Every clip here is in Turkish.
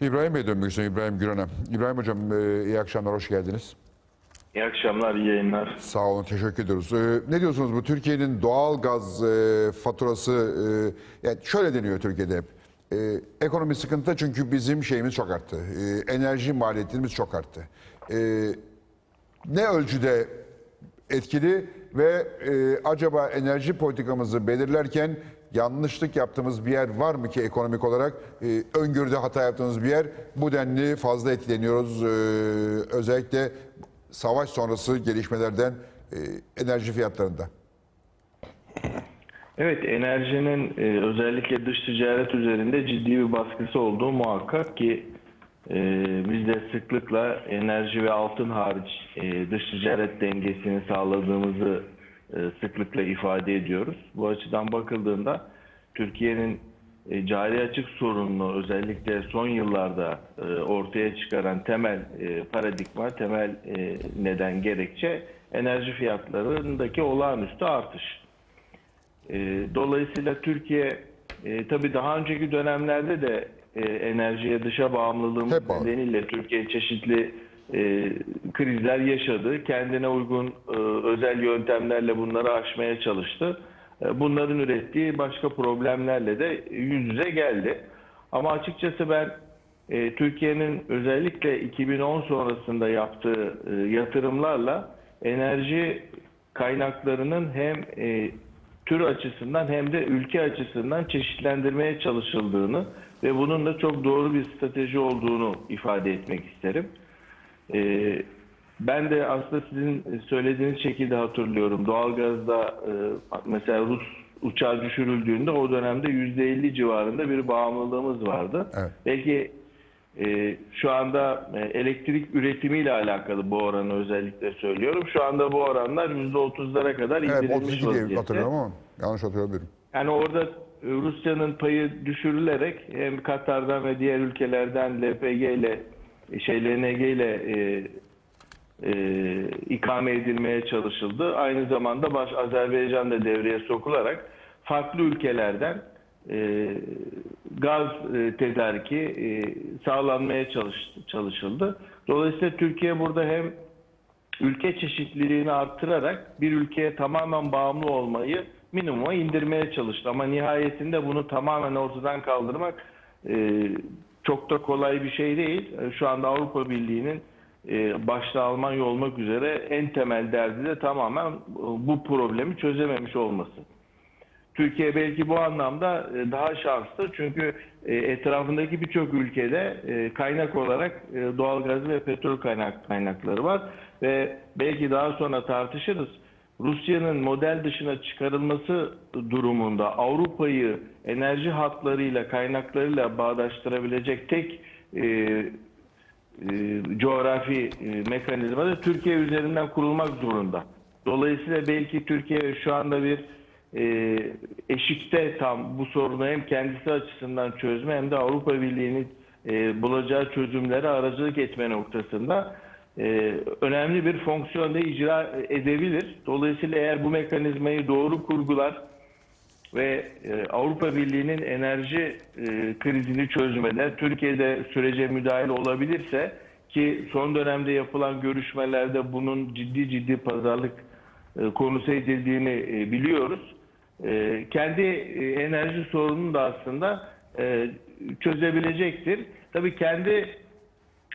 İbrahim Bey dönmek istiyorum İbrahim Güran'a. İbrahim Hocam e, iyi akşamlar, hoş geldiniz. İyi akşamlar, iyi yayınlar. Sağ olun, teşekkür ediyoruz. E, ne diyorsunuz bu Türkiye'nin doğal gaz e, faturası, e, yani şöyle deniyor Türkiye'de hep. E, ekonomi sıkıntı çünkü bizim şeyimiz çok arttı. E, enerji maliyetimiz çok arttı. E, ne ölçüde etkili ve e, acaba enerji politikamızı belirlerken yanlışlık yaptığımız bir yer var mı ki ekonomik olarak? E, öngörüde hata yaptığımız bir yer. Bu denli fazla etkileniyoruz. E, özellikle savaş sonrası gelişmelerden e, enerji fiyatlarında. Evet, enerjinin e, özellikle dış ticaret üzerinde ciddi bir baskısı olduğu muhakkak ki e, biz de sıklıkla enerji ve altın hariç e, dış ticaret dengesini sağladığımızı sıklıkla ifade ediyoruz. Bu açıdan bakıldığında Türkiye'nin e, cari açık sorununu özellikle son yıllarda e, ortaya çıkaran temel e, paradigma, temel e, neden gerekçe enerji fiyatlarındaki olağanüstü artış. E, dolayısıyla Türkiye e, tabii daha önceki dönemlerde de e, enerjiye dışa bağımlılığımız nedeniyle Türkiye çeşitli e, krizler yaşadı. Kendine uygun e, özel yöntemlerle bunları aşmaya çalıştı. E, bunların ürettiği başka problemlerle de yüz yüze geldi. Ama açıkçası ben e, Türkiye'nin özellikle 2010 sonrasında yaptığı e, yatırımlarla enerji kaynaklarının hem e, tür açısından hem de ülke açısından çeşitlendirmeye çalışıldığını ve bunun da çok doğru bir strateji olduğunu ifade etmek isterim. Ee, ben de aslında sizin söylediğiniz şekilde hatırlıyorum. Doğalgazda e, mesela Rus uçağı düşürüldüğünde o dönemde %50 civarında bir bağımlılığımız vardı. Evet. Belki e, şu anda e, elektrik üretimiyle alakalı bu oranı özellikle söylüyorum. Şu anda bu oranlar %30'lara kadar Evet, indirilmiş 32 diye hatırlıyorum ama yanlış hatırlayabilirim. Yani orada e, Rusya'nın payı düşürülerek hem Katar'dan ve diğer ülkelerden LPG ile şey LNG ile e, e, ikame edilmeye çalışıldı. Aynı zamanda baş Azerbaycan da devreye sokularak farklı ülkelerden e, gaz e, tedariki e, sağlanmaya çalış, çalışıldı. Dolayısıyla Türkiye burada hem ülke çeşitliliğini arttırarak bir ülkeye tamamen bağımlı olmayı minimuma indirmeye çalıştı. Ama nihayetinde bunu tamamen ortadan kaldırmak e, çok da kolay bir şey değil. E, Şu anda Avrupa Birliği'nin e, başta Almanya olmak üzere en temel derdi de tamamen e, bu problemi çözememiş olması. Türkiye belki bu anlamda daha şanslı çünkü etrafındaki birçok ülkede kaynak olarak doğalgaz ve petrol kaynak kaynakları var ve belki daha sonra tartışırız. Rusya'nın model dışına çıkarılması durumunda Avrupa'yı enerji hatlarıyla kaynaklarıyla bağdaştırabilecek tek e, e, coğrafi e, mekanizma da Türkiye üzerinden kurulmak zorunda. Dolayısıyla belki Türkiye şu anda bir e, eşikte tam bu sorunu hem kendisi açısından çözme hem de Avrupa Birliği'nin e, bulacağı çözümlere aracılık etme noktasında e, önemli bir fonksiyonda icra edebilir. Dolayısıyla eğer bu mekanizmayı doğru kurgular ve e, Avrupa Birliği'nin enerji e, krizini çözmede Türkiye'de sürece müdahil olabilirse ki son dönemde yapılan görüşmelerde bunun ciddi ciddi pazarlık e, konusu edildiğini biliyoruz. Kendi enerji sorununu da aslında çözebilecektir. Tabii kendi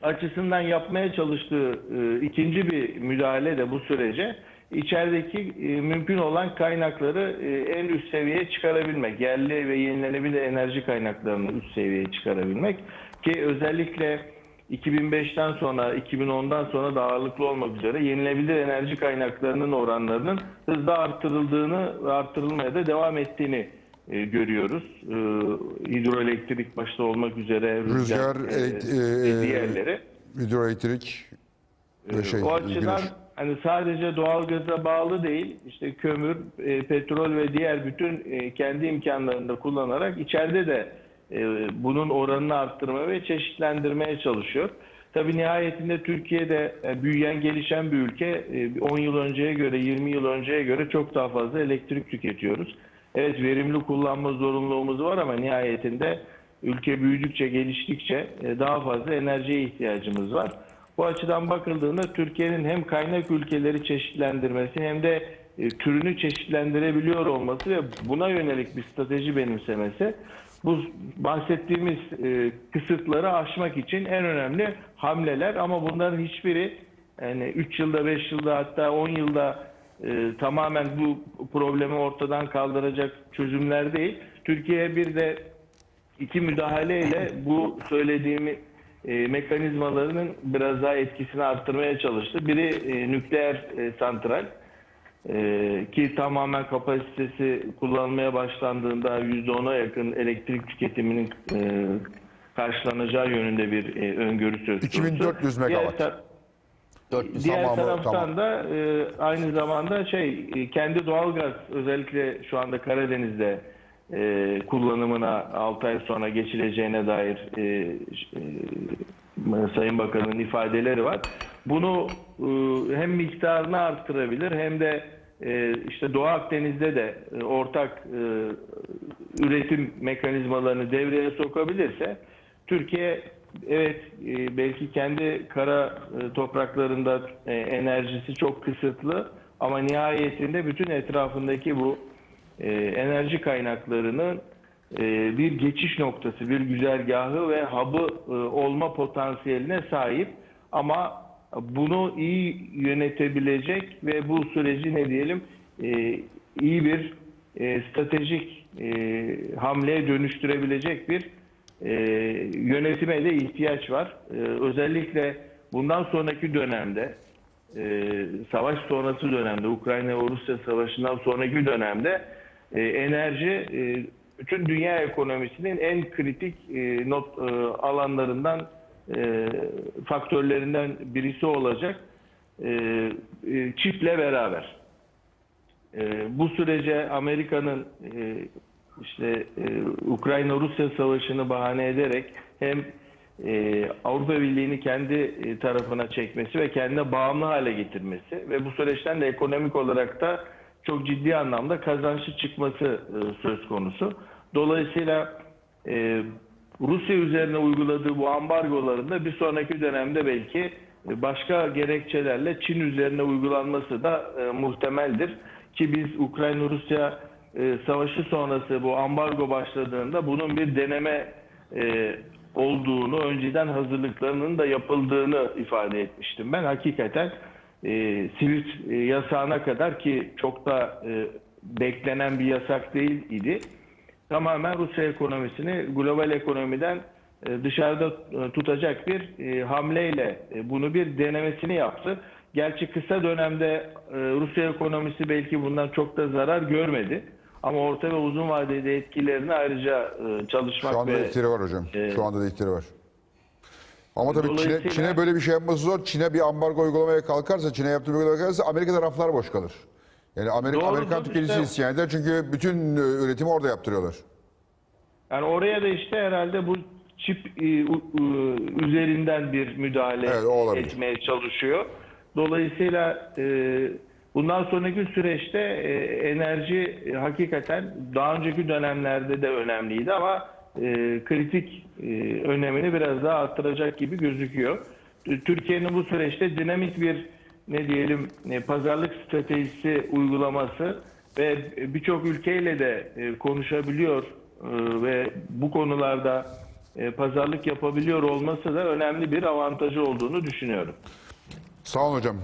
açısından yapmaya çalıştığı e, ikinci bir müdahale de bu sürece içerideki e, mümkün olan kaynakları e, en üst seviyeye çıkarabilmek. Yerli ve yenilenebilir enerji kaynaklarını üst seviyeye çıkarabilmek ki özellikle 2005'ten sonra 2010'dan sonra da ağırlıklı olmak üzere yenilenebilir enerji kaynaklarının oranlarının hızla arttırıldığını ve arttırılmaya da devam ettiğini e, görüyoruz. E, hidroelektrik başta olmak üzere Rüzgar, e, elekt- e, ve diğerleri. Hidroelektrik ve şey, o açıdan güneş. hani sadece doğalgaza bağlı değil, işte kömür, e, petrol ve diğer bütün e, kendi imkanlarını da kullanarak içeride de e, bunun oranını arttırmaya ve çeşitlendirmeye çalışıyor. Tabii nihayetinde Türkiye'de e, büyüyen, gelişen bir ülke. E, 10 yıl önceye göre, 20 yıl önceye göre çok daha fazla elektrik tüketiyoruz. Evet verimli kullanma zorunluluğumuz var ama nihayetinde ülke büyüdükçe, geliştikçe e, daha fazla enerjiye ihtiyacımız var. Bu açıdan bakıldığında Türkiye'nin hem kaynak ülkeleri çeşitlendirmesi hem de e, türünü çeşitlendirebiliyor olması ve buna yönelik bir strateji benimsemesi bu bahsettiğimiz e, kısıtları aşmak için en önemli hamleler ama bunların hiçbiri yani 3 yılda 5 yılda hatta 10 yılda e, tamamen bu problemi ortadan kaldıracak çözümler değil. Türkiye bir de iki müdahaleyle bu söylediğimi e, mekanizmalarının biraz daha etkisini arttırmaya çalıştı. Biri e, nükleer e, santral e, ki tamamen kapasitesi kullanmaya başlandığında %10'a yakın elektrik tüketiminin e, karşılanacağı yönünde bir e, öngörü söz konusu. 2400 Diğer megawatt. tar- 400 Diğer Tamam, taraftan tamam. da e, aynı zamanda şey e, kendi doğalgaz özellikle şu anda Karadeniz'de e, kullanımına 6 ay sonra geçileceğine dair e, e, Sayın Bakan'ın ifadeleri var. Bunu e, hem miktarını arttırabilir hem de e, işte Doğu Akdeniz'de de e, ortak e, üretim mekanizmalarını devreye sokabilirse Türkiye evet e, belki kendi kara e, topraklarında e, enerjisi çok kısıtlı ama nihayetinde bütün etrafındaki bu enerji kaynaklarının bir geçiş noktası, bir güzergahı ve hub'ı olma potansiyeline sahip ama bunu iyi yönetebilecek ve bu süreci ne diyelim iyi bir stratejik e, hamleye dönüştürebilecek bir e, yönetime de ihtiyaç var. E, özellikle bundan sonraki dönemde e, savaş sonrası dönemde Ukrayna ve Rusya savaşından sonraki dönemde e, enerji e, bütün dünya ekonomisinin en kritik e, not e, alanlarından e, faktörlerinden birisi olacak e, e, çiple beraber. E, bu sürece Amerika'nın e, işte e, Ukrayna-Rusya savaşını bahane ederek hem e, Avrupa Birliği'ni kendi e, tarafına çekmesi ve kendine bağımlı hale getirmesi ve bu süreçten de ekonomik olarak da çok ciddi anlamda kazançlı çıkması e, söz konusu. Dolayısıyla e, Rusya üzerine uyguladığı bu ambargoların da bir sonraki dönemde belki e, başka gerekçelerle Çin üzerine uygulanması da e, muhtemeldir. Ki biz Ukrayna-Rusya e, savaşı sonrası bu ambargo başladığında bunun bir deneme e, olduğunu, önceden hazırlıklarının da yapıldığını ifade etmiştim. Ben hakikaten e, Siirt e, yasağına kadar ki çok da e, beklenen bir yasak değil idi. Tamamen Rusya ekonomisini global ekonomiden e, dışarıda e, tutacak bir e, hamleyle e, bunu bir denemesini yaptı. Gerçi kısa dönemde e, Rusya ekonomisi belki bundan çok da zarar görmedi. Ama orta ve uzun vadede etkilerini ayrıca e, çalışmak Şu anda ve etkileri var hocam. e, Şu anda da etkileri var. Ama tabii Çin'e, Dolayısıyla- Çin'e böyle bir şey yapması zor. Çin'e bir ambargo uygulamaya kalkarsa, Çin'e yaptığı uygulamaya kalkarsa Amerika'da raflar boş kalır. Yani Amerika, Doğrudur, Amerikan tüketicisi işte- isyan eder çünkü bütün e, üretimi orada yaptırıyorlar. Yani oraya da işte herhalde bu çip e, u- üzerinden bir müdahale Evet, etmeye çalışıyor. Dolayısıyla e, bundan sonraki süreçte e, enerji e, hakikaten daha önceki dönemlerde de önemliydi ama e, kritik e, önemini biraz daha arttıracak gibi gözüküyor. T- Türkiye'nin bu süreçte dinamik bir ne diyelim e, pazarlık stratejisi uygulaması ve birçok ülkeyle de e, konuşabiliyor e, ve bu konularda e, pazarlık yapabiliyor olması da önemli bir avantajı olduğunu düşünüyorum. Sağ olun hocam.